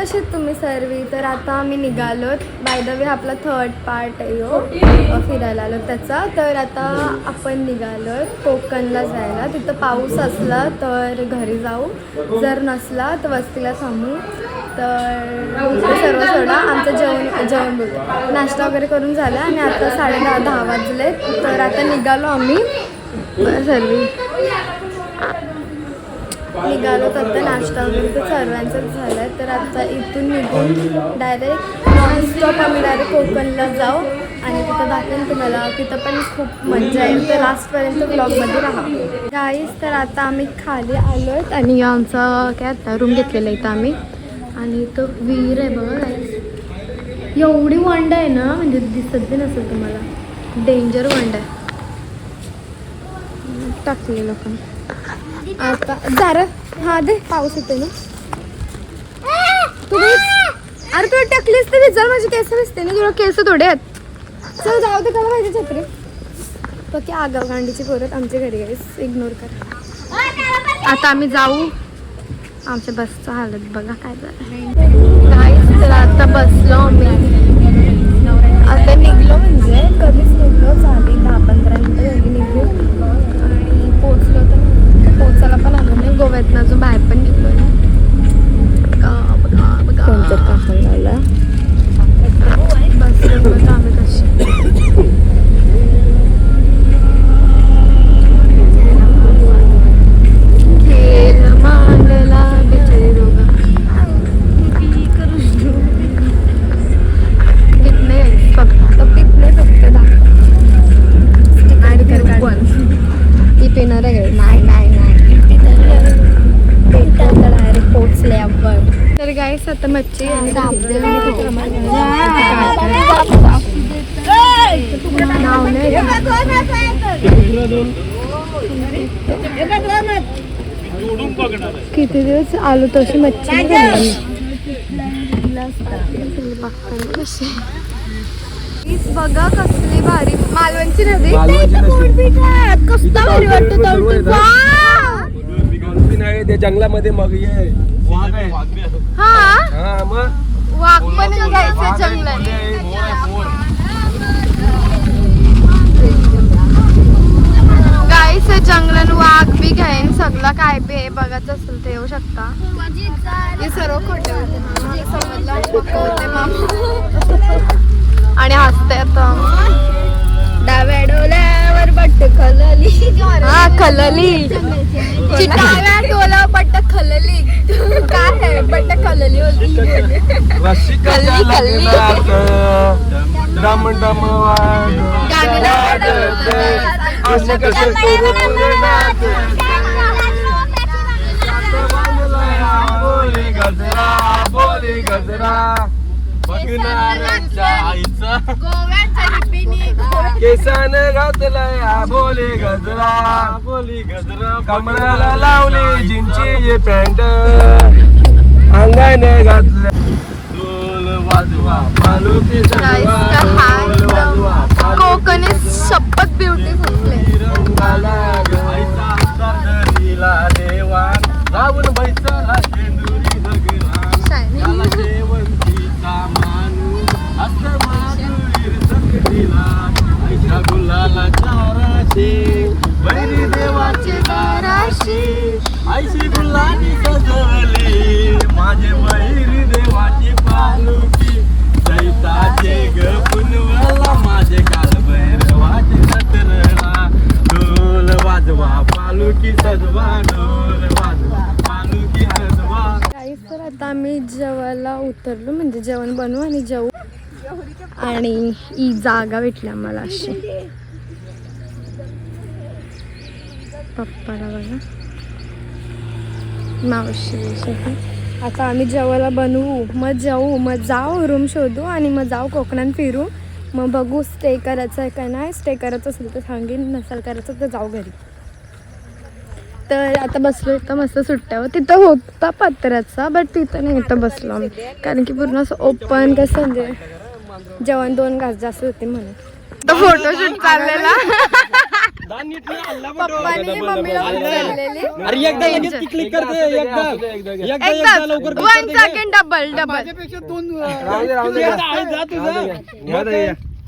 कशी तुम्ही सर्व? तर आता आम्ही निघालो बाय द वे आपला थर्ड पार्ट आहे हो. फिरायला आलो त्याचा. तर आता आपण निघालो कोकणला जायला. तिथं पाऊस असला तर घरी जाऊ. जर नसला तर वस्तीला थांबू. तर सर्व सोडा. आमचं जेवण जेवण बोलतो नाश्ता वगैरे करून झाला आणि आता साडे दहा दहा वाजले तर आता निघालो आम्ही. सर्व. निघालो आता नाश्ता वगैरे तर सर्वांचंच झालं आहे तर आता इथून निघून डायरेक्ट नॉनस्टॉप आम्ही डायरेक्ट कोकणला जाऊ आणि तिथं दाखवेन तुम्हाला. तिथं पण खूप मजा येईल. तर लास्टपर्यंत ब्लॉगमध्ये राहा. गाईस तर आता आम्ही खाली आलो आहेत आणि आमचा काय आता रूम घेतलेला आहे इथं आम्ही. आणि तो विहीर आहे बघा गाईस एवढी वंड आहे ना म्हणजे दिसत बी नसेल तुम्हाला. डेंजर वंड आहे. टाकले लोकांना. आता जरा हा दे पाऊस येतो ना. तुम्ही अरे तुला टाकलीस तर विचार माझे केस दिसते ना तुला केस थोडे आहेत. चल जाऊ दे कला माहिती छत्री. बाकी आगाव गांडीची पोरत आमच्या घरी गाईस इग्नोर कर. आता आम्ही जाऊ. आमच्या बसचं हालत बघा काय झालं. गाईस तर आता बसलो आम्ही. आता निघलो म्हणजे कधीच निघलो चालेल दहा पंधरा मिनटं झाली निघू आणि पोचलो तर पोचायला पण आलो नाही गोव्यातनं अजून बाहेर पण निघलो नाही बघा, बघा, बघा. बसलो बघा आम्ही कशी खेळ मांडला बिचारी दोघं. पिकणे फक्त पिकणे फक्त दाखव ती पिणार आहे नाही नाही नाही डायरेक्ट पोचल्यावर तर गाईस आता मच्छी आणि किती दिवस आलो तशी मच्छी बघा कसली भारी. मालवणची नदी. कसला भारी वाटतं! ते जंगलामध्ये मग ये. वाघ आहे. हा? हा मग? वाघ पण जायचं जंगलात. गाईस जंगलात वाघ बी घेईन. सगळं काय बी आहे बघायचं असेल ते येऊ शकता. हे सर्व खोटे होते मामा. समजलं आणि पक्का होते मामा. आणि हसते आता. डाव्या डोल्यावर बट्ट खलली हा खलली डाव्या डोल्यावर बट्ट खलली काय आहे बट्ट खलली होती रसिका कल्ली, कल्ली. डम डम गाणं वाजते. असं कसं करू नाच. बोली गजरा बोली गजरा आईचा केसान घातलाय हा बोली गजरा बोली गजरा कमराला लावली जिंची पॅन्ट अंगाने घातल्या ढोल वाजवा पालुकी सजवा, आम्ही जेवायला उतरलो म्हणजे जेवण बनवू आणि जेवू. आणि ही जागा भेटली आम्हाला अशी. पप्पाला बघा. मावशी आता आम्ही जेवायला बनवू. मग जाऊ. मग जाऊ रूम शोधू आणि मग जाऊ कोकणात फिरू. मग बघू स्टे करायचं आहे का नाही. स्टे करायचं असेल तर सांगेन. नसेल करायचं तर जाऊ घरी. तर आता बसलो इथं मस्त सुट्ट्यावर तिथं होता पत्र्याचा बट तिथं नाही इथं बसलो आम्ही. कारण की पूर्ण असं ओपन कसं म्हणजे जेवण दोन घास जास्त होते म्हणून. तो फोटोशूट चाललेला. पप्पाने मम्मीला अरे एकदा क्लिक करते एकदा. एकदा लवकर वन. Second double double.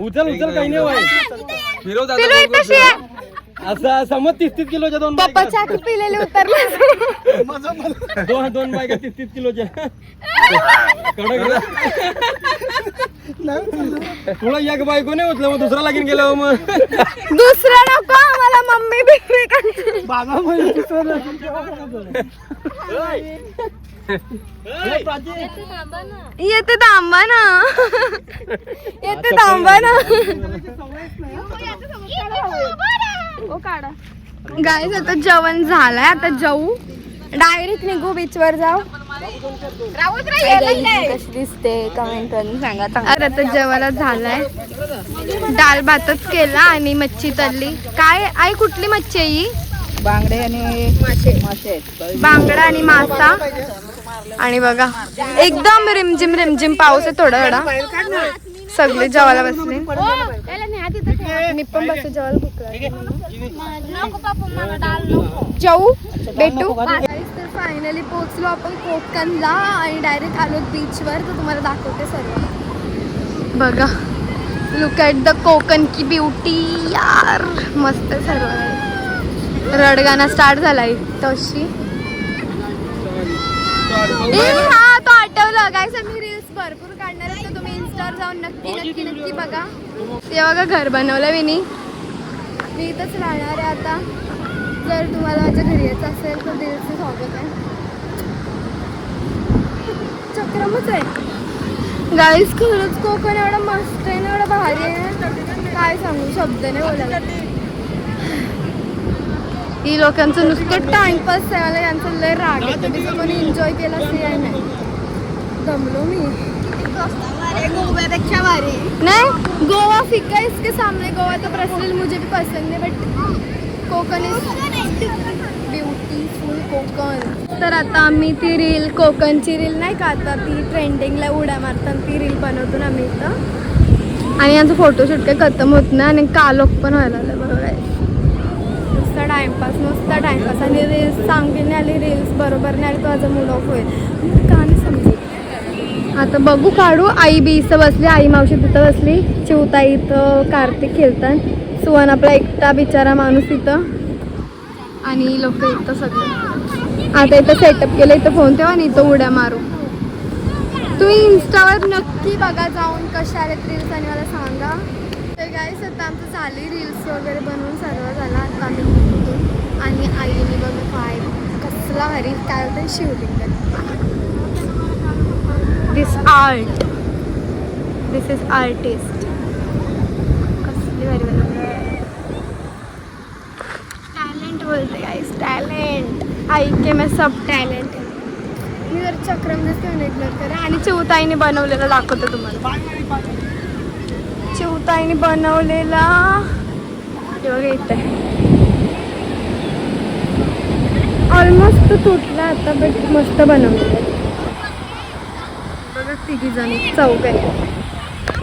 उचल उचल काही नाही असं समज तीस तीस किलोच्या दोन पप्पा बायका. चाकी पिलेले उतरले दोन दोन बायका तीस तीस किलोच्या कडक. तुला एक बायको नाही उचलं मग दुसरा लागीन गेलं मग. दुसरा नको आम्हाला मम्मी बिम्मी येते थांबा ना. येते थांबा ना. गाईज आता जेवण झालंय आता जाऊ. डायरेक्ट निघू बीच वर जाऊ. कशी दिसते कमेंट करून सांगा अरे आता जेवायला झालाय. डाळ भातच केला आणि मच्छी तळली काय आई कुठली मच्छी आहे ही? बांगडे आणि मासे. मासे बांगडा आणि मासा. आणि बघा एकदम रिमझिम रिमझिम पाऊस आहे थोडा थोडा. सगळे जेवायला बसले. मी पण बसते जेवायला भूक. जाऊ. भेटू. तर फायनली पोचलो आपण कोकणला आणि डायरेक्ट आलो बीचवर तर तुम्हाला दाखवते सर्व. बघा. लुक ॲट द कोकण की ब्युटी यार. मस्त सर्व. रडगाणा स्टार्ट झालाय. तशी. हा तो आठवलं. काय मी रील्स भरपूर काढणार आहे तर तुम्ही इन्स्टावर जाऊन नक्की नक्की नक्की बघा. ते बघा घर बनवलं विनी. मी इथंच राहणार आहे आता. जर तुम्हाला माझ्या घरी यायचं असेल तर दिलचं स्वागत आहे. चक्रमच आहे. गाईस खरंच कोकण एवढं मस्त आहे ना एवढं भारी आहे. काय सांगू शब्द नाही बोलायला. ही लोकांचं नुसतं टाइमपास आहे मला यांचं लय राग आहे. कोणी एन्जॉय केला असेल या नाही. दमलो मी. गोव्यापेक्षा भारी. नाही गोवा फिका इसके सामने गोवा तो पर्सनली मुझे भी पसंद है but Konkan is beautiful Konkan. तर आता आम्ही ती रील कोकणची रील नाही का आता ती ट्रेंडिंगला उड्या मारतात ती रील बनवतो ना आम्ही इथं. आणि यांचं फोटोशूट काही खतम होत नाही आणि कालोख पण व्हायला लागलं बरोबर आहे नुसता टाइमपास नुसता टाइमपास आणि रील्स चांगली नाही आली रील्स बरोबर नाही आली तो माझा मूड ऑफ होईल. का नाही समजेल आता बघू काढू. आई बी इथं बसली आई मावशी तिथं बसली. चिवताई इथं कार्तिक खेळतात सुवन आपला एकटा बिचारा माणूस इथं. आणि लोक इथं सगळे. आता इथं सेटअप केलं इथं फोन ठेवा आणि इथं उड्या मारू. तुम्ही इन्स्टावर नक्की बघा जाऊन कशा आलेत रील्स आणि मला सांगा. तर गाईस आता आमचं झाली रील्स वगैरे बनवून सर्व झाला. आता आम्ही आणि आईने बघा काय कसला भारी काय होतं शिवलिंग this art this is artist कसली भारी टॅलेंट बोलते गाईस टॅलेंट आई के मैं सब टॅलेंट मी जर चक्रम घेऊन इग्नोर करा आणि चिवताईने बनवलेलं दाखवतो तुम्हाला. चिवताईने बनवलेला हे बघा इथे. ऑलमोस्ट तुटला आता बट मस्त बनवलेलं. बघा तिघी जण चौक आहे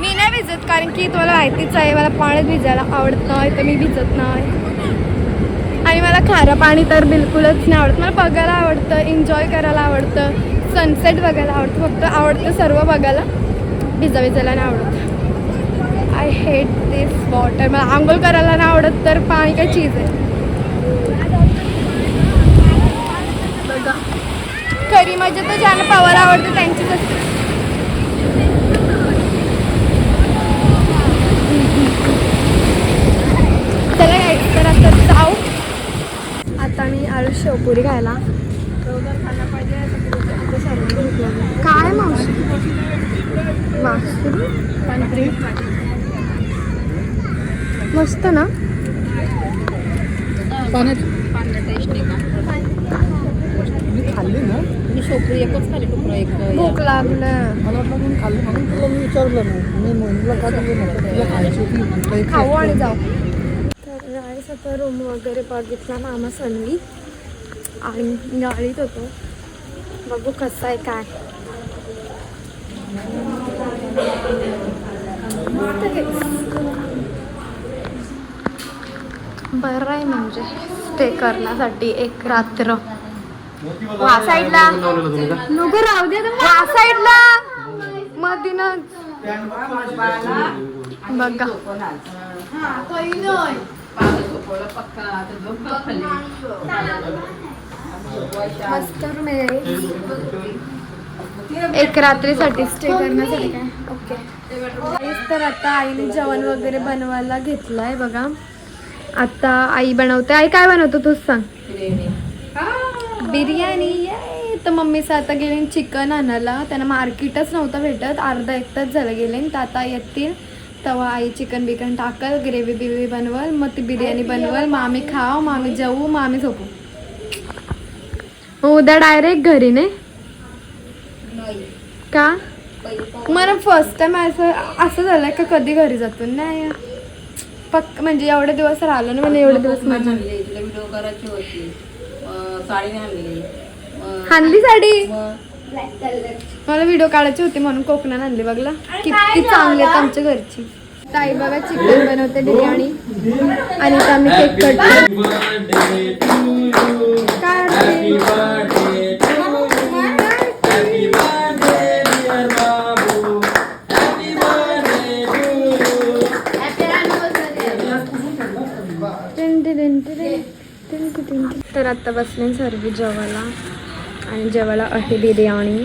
मी नाही भिजत कारण की तुम्हाला माहितीच आहे मला पाण्यात भिजायला आवडत नाही तर मी भिजत नाही. आणि मला खारं पाणी तर बिलकुलच नाही आवडत. मला बघायला आवडतं एन्जॉय करायला आवडतं. सनसेट बघायला आवडतं. फक्त आवडतं सर्व बघायला. भिजा भिजायला नाही आवडत. आय हेट दिस वॉटर मला आंघोळ करायला नाही आवडत तर पाणी काय चीज आहे. बघा. खरी मजा तर ज्यांना पवार आवडतं त्यांचीच असते चला guys, तर आता जाऊ आता मी आळू शेवपुरी खायला. काय मावशी? मासुरी? मस्त ना? खाल्ली ना. मी शोपरी एकच खाली टुकडा एक भूक लागलं. मला वाटलं खाल्ली म्हणून तुला मी विचारलं नाही. मी मोहिनीला का दिली नव्हतं तुला खायची होती? म्हटलं एक खाऊ आणि जाऊ. तर रूम वगैरे बघितला मामा सनवी. आणि गाळीत होतो. बघू कसं आहे काय. बरं आहे म्हणजे स्टे करण्यासाठी एक रात्र. वा साईडला. नको राहू दे वा साईडला. मधीनच बघा. मस्त आहे. एक रात्रीसाठी स्टे करण्यासाठी काय? ओके. तर आता आईने जेवण वगैरे बनवायला घेतलंय बघा. आता आई बनवते. आई काय बनवतो तूच सांग. बिर्याणी. ये तर मम्मीचं आता गेले चिकन आणायला. त्यांना मार्केटच नव्हतं भेटत. अर्धा एक तास झालं गेले तर आता येतील. तेव्हा आई चिकन बिकन टाकल ग्रेव्ही बिव्ही बनवल मग ती बिर्याणी बनवल मग आम्ही खाऊ मग आम्ही जेवू मग आम्ही झोपू. मग उद्या डायरेक्ट घरी नाही. का? मला फर्स्ट टाइम असं असं झालं का कधी घरी जातो नाही. पक्क म्हणजे एवढे दिवस राहिलो ना मला एवढे दिवस मजा आणली होती. साडी आणली हानली मला व्हिडिओ काढायची होती म्हणून कोकणात आणली बघला. किती चांगली आहेत आमच्या घरची. ताई बघा चिकन बनवते बिर्याणी. आणि आम्ही केक काय टिन. तर आता बसले सर्व जेवायला. आणि जेवायला आहे बिर्याणी.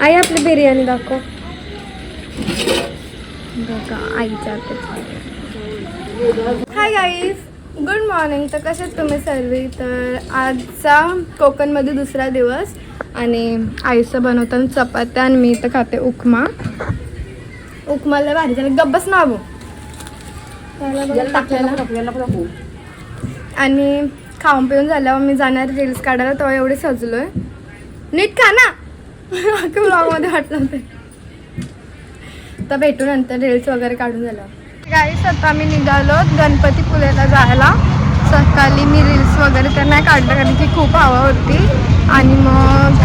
आई आपली बिर्याणी दाखव. बघा आईच्या हाय गाईज गुड मॉर्निंग तर कसे तुम्ही सर्व? तर आजचा कोकणमध्ये दुसरा दिवस आणि आईचं बनवताना चपात्या आणि मी तर खाते उपमा. उपमाला भारी झालं. गब्बस नावू. आणि खाऊन पिऊन झाल्यावर मी जाणार रील्स काढायला तेव्हा एवढे सजलोय. नीट खा ना. ब्लॉगमध्ये वाटलं ते तर भेटू नंतर रील्स वगैरे काढून झालं. गाईस आता आम्ही निघालो गणपतीपुळेला जायला. सकाळी मी रील्स वगैरे तर नाही काढलं कारण की खूप हवा होती. आणि मग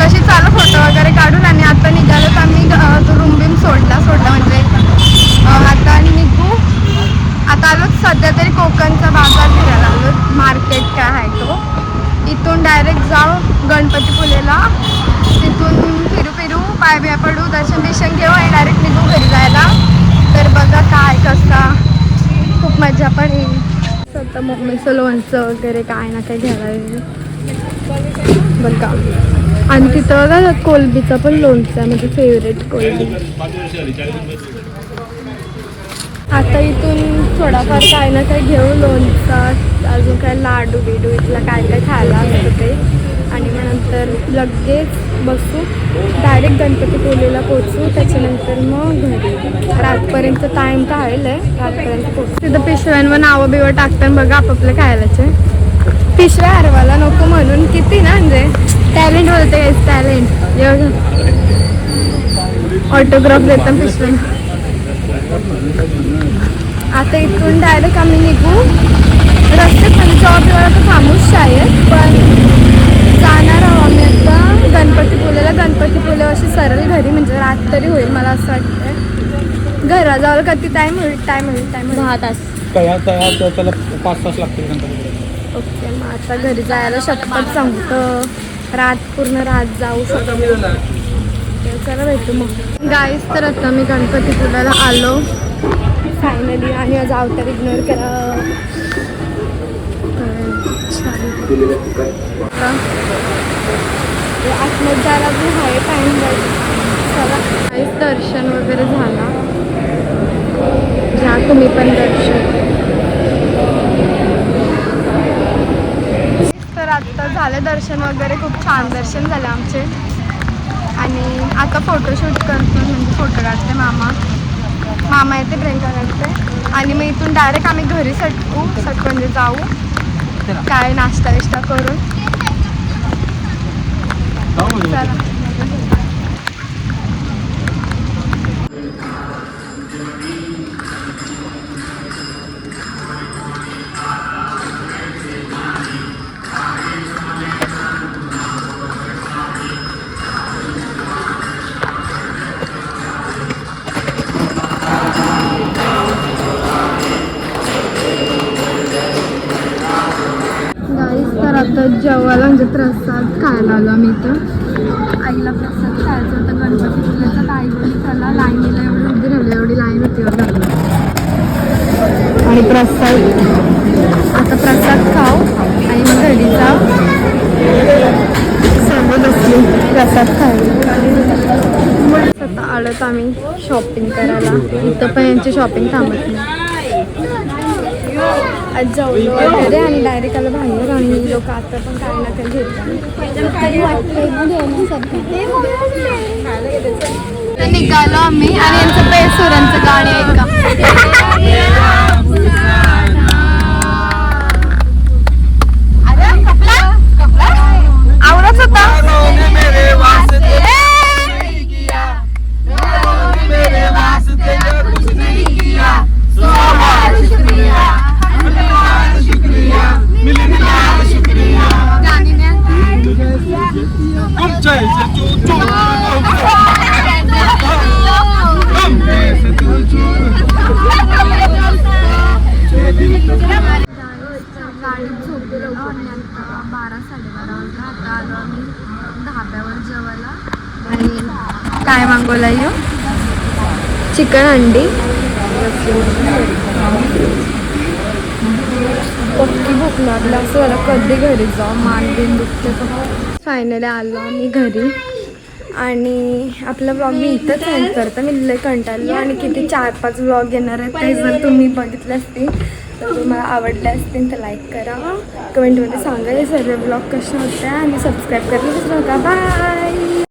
तशी चालू फोटो वगैरे काढून आणि आता निघालो तर आम्ही अं, रूम बिम सोडला सोडला म्हणजे आता आता निघू. आता आलो सध्या तरी कोकणचा बाजार फिरायला आलो. मार्केट काय आहे तो? इथून डायरेक्ट जाऊ गणपतीपुलेला पुलेला पाय बिया पडू. दर्शन बिशन घेऊ आणि डायरेक्ट निघू घरी जायला. तर बघा काय कसा. खूप मजा पण येईल. स्वतः मम्मीचं लोणचं वगैरे काय ना काय घ्यायला येईल. बघा. आणि तिथं बघा कोलबीचं पण लोणचं आहे म्हणजे फेवरेट कोलबी. आता इथून थोडाफार काय ना काय घेऊ लोणचं अजून काय लाडू बिडू इथला काय काय खायला असतं ते. आणि मग नंतर लगेच बसू डायरेक्ट गणपतीपुलेला पोचू त्याच्यानंतर मग घरी. रातपर्यंत टाईम तर आहे रातपर्यंत पोचू तिथं पिशव्यांवर नावं बिवं टाकताना बघा आपापलं खायलाचे. पिशव्या हरवायला नको म्हणून किती ना म्हणजे टॅलेंट बोलते टॅलेंट एवढं ऑटोग्राफ देतात पिशव्या आता इथून डायरेक्ट आम्ही निघू. रस्ते पण जॉब वेळा तर थांबूच शाळेत पण जाणार आहोत आम्ही आता. गणपतीपुलेला गणपतीपुले अशी सरळ घरी म्हणजे रात तरी होईल मला असं वाटतं घराजवळ कधी टाईम होईल टाईम होईल टाईम दहा तास. तयार तयार त्याला पाच तास लागतील ओके मग आता घरी जायला शपथ सांगतो. रात पूर्ण रात जाऊ शकतो. चला भेटू मग. गाईस तर आता मी गणपतीपुळ्याला आलो. फायनली आणि आज अवतार इग्नोर केला. म्हणजे आतमध्ये जायला अजून आहे टाईम चला. काहीच दर्शन वगैरे झाला. घ्या तुम्ही पण दर्शन. तर आत्ता झालं दर्शन वगैरे खूप छान दर्शन झालं आमचे. आणि आता फोटोशूट करतो म्हणजे फोटो काढते मामा. मामा येते प्रियंका काढते आणि मग इथून डायरेक्ट आम्ही घरी सटकू सट म्हणजे जाऊ. काय नाश्ता विष्टा करून चला. जेवायला म्हणजे प्रसाद खायला आलो आम्ही इथं. आईला प्रसाद खायचा होता. गणपती फुलाचा तर त्याला लाईनीला एवढी उभी राहिली एवढी लाईन होती आणि प्रसाद आता प्रसाद खाऊ आणि मग घरी जाऊ. सांगत असली प्रसाद खायला. आता आलोत आम्ही शॉपिंग करायला. इथं पण यांची शॉपिंग थांबत नाही. आज जेवलो वगैरे आणि डायरेक्ट आलं बाहेर आणि लोक आता पण काही ना काही घेतात. निघालो आम्ही आणि यांचं पेसुरांचं गाणी ऐका. आवडत होता? चिकन अंडी पक्की भूक लागली असं मला कधी घरी जाऊ मान बिन दुखते फायनली आलो आम्ही घरी आणि आपला ब्लॉग मी इथंच एंड करते मी लय कंटाळलो आणि किती चार पाच ब्लॉग येणार आहेत ते जर तुम्ही बघितले असतील तर तुम्हाला आवडले असतील तर लाईक करा कमेंटमध्ये सांगा हे सर्व ब्लॉग कसे होते आणि सबस्क्राईब करायला विसरू नका बाय